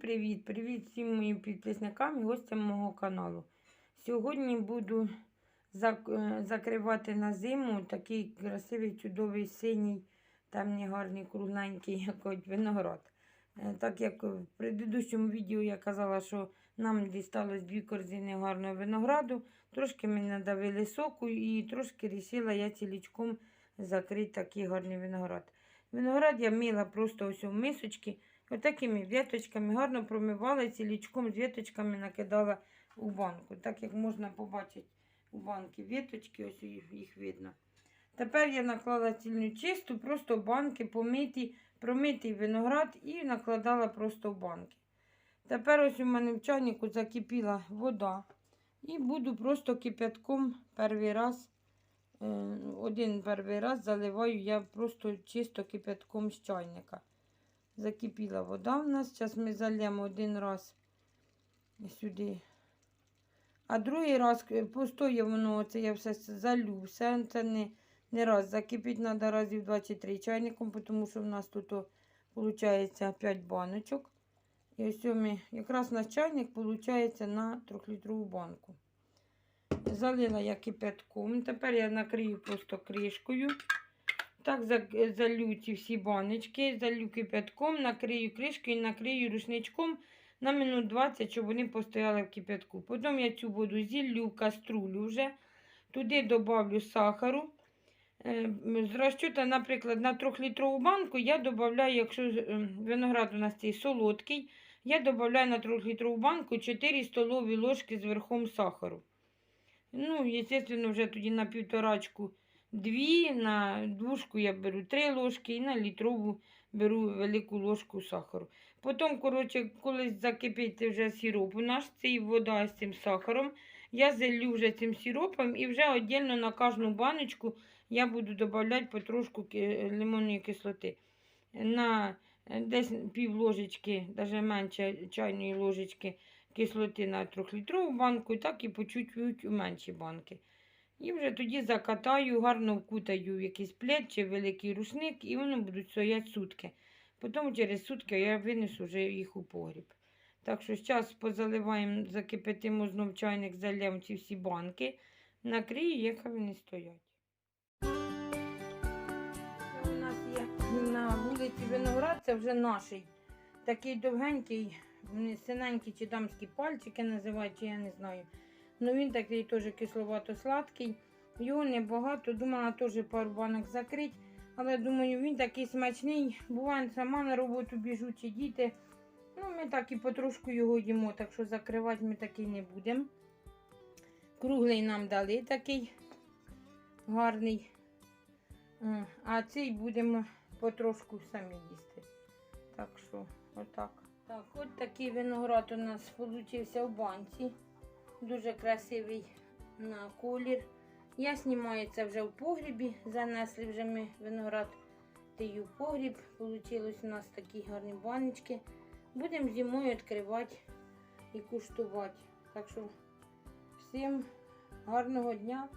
Привіт! Привіт всім моїм підписникам і гостям мого каналу. Сьогодні буду е, закривати на зиму такий красивий, чудовий синій, темний, гарний, кругленький, як виноград. Е, Так як в предыдущому відео я казала, що нам дісталось дві корзини гарного винограду, трошки ми надавили соку і трошки рішила я цілічком закрити такий гарний виноград. Виноград я мила просто ось у мисочки. Отакими віточками гарно промивала і цілічком з віточками накидала у банку. Так як можна побачити у банки віточки, ось їх, видно. Тепер я наклала цільну чисту, просто в банки помиті, промитий виноград і накладала просто в банки. Тепер ось у мене в чайнику закипіла вода. І буду просто кипятком перший раз, один перший раз заливаю я просто чисто кипятком з чайника. Закипіла вода в нас. Зараз ми зальємо один раз сюди. А другий раз е, постоє воно, це я все залю. Все це не, не раз. Закипіть треба разів 2 чи 3 чайником, тому що в нас тут виходить 5 баночок. І ось ми, якраз наш чайник виходить на 3-літрову банку. Залила я кипятком. Тепер я накрию просто кришкою. Так, залю ці всі баночки, залю кипятком, накрию кришкою і накрию рушничком на минут 20, щоб вони постояли в кипятку. Потім я цю воду зіллю в каструлю вже. Туди додавлю сахару. Е, З розчута, наприклад, на 3-літрову банку я додаю, якщо е, виноград у нас цей солодкий, я додаю на 3-літрову банку 4 столові ложки з верхом сахару. Ну, звісно, вже тоді на півторачку дві, на двушку я беру три ложки і на літрову беру велику ложку сахару. Потім, коротше, коли закипить вже сироп у нас, цей вода з цим сахаром, я залью вже цим сиропом і вже віддільно на кожну баночку я буду додавати потрошку лимонної кислоти. На десь пів ложечки, навіть менше чайної ложечки кислоти на 3-літрову банку, так і по чуть-чуть у менші банки. І вже тоді закатаю, гарно вкутаю в якийсь плед чи великий рушник, і вони будуть стояти сутки. Потім через сутки я винесу вже їх у погріб. Так що зараз позаливаємо, закипятимо знов чайник, зальємо ці всі банки, накрию, як вони стоять. На вулиці виноград, це вже наший. Такий довгенький, синенький чи дамські пальчики називають, чи я не знаю. Ну він такий теж кисловато-сладкий. Його небагато. Думала теж пару банок закрити. Але думаю, він такий смачний. Буває, сама на роботу біжу чи діти. Ну, ми так і потрошку його їмо, так що закривати ми такий не будемо. Круглий нам дали такий гарний. А цей будемо потрошку самі їсти. Так що, отак. Так, от такий виноград у нас получився в банці. Дуже красивий на колір. Я знімаю це вже в погрібі. Занесли вже ми виноград тию в погріб. Получилось у нас такі гарні баночки. Будемо зимою відкривати і куштувати. Так що всім гарного дня.